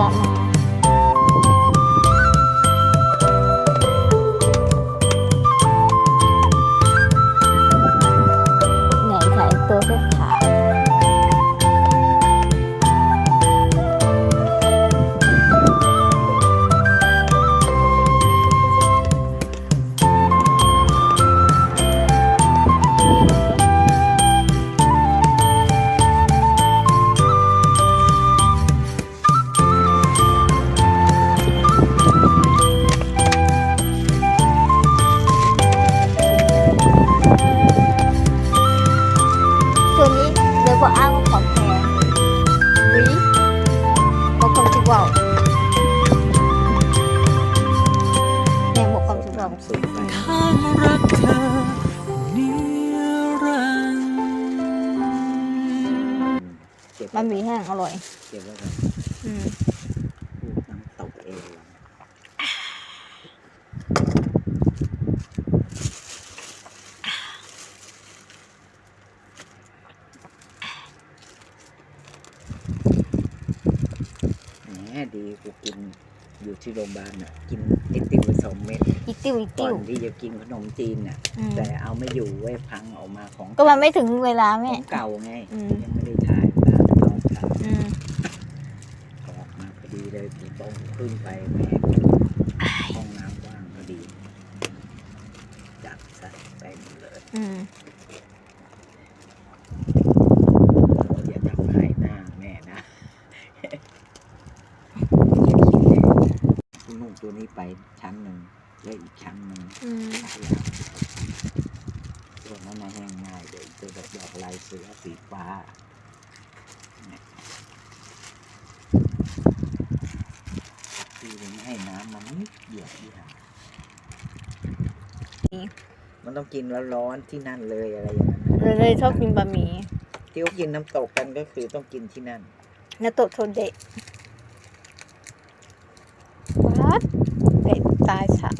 望？ ความสุขว่าแม่บอกความสุขแล้างรักเธมันมีแห้งอร่อย เก็บไว้ก่อนอืม แหมดีกูกินอยู่ที่โรงพยาบาลน่ะ กินไอติมไปสองเม็ดอีติ้วอีก่อติ้วนที่จะกินขนมจีนน่ะ อืมแต่เอาไม่อยู่ไว้ยพังออกมาของก็มันไม่ถึงเวลาขแม่ องเก่าไง อืม ยังไม่ได้ถ่ายตามตอนถ่ายอืมออกมาพอดีเลยผมต้องขึ้นไปแม่ห้องน้ำว่างพอดีจัดใส่ไปหมดเลย อืม อย่าทำให้หน้าแม่นะ อย่าคิดแน่คุณนุ่ง ตัวนี้ไปชั้นหนึ่งแล้วอีกชั้นหนึ่งอืมตัวนั้นน่ะแห้งง่ายเดี๋ยวตัวดอกดอกลายเสือสีฟ้าเนี่ยที่มันให้น้ำมันนิดเดียวเดียวมันต้องกินแล้วร้อนๆที่นั่นเลยอะไรอย่างนั้นเลยเลยชอบกินบะหมี่ที่เขากินน้ำตกกันก็คือต้องกินที่นั่น นาโตะโทเดะวั ดเด็ดตายฉะ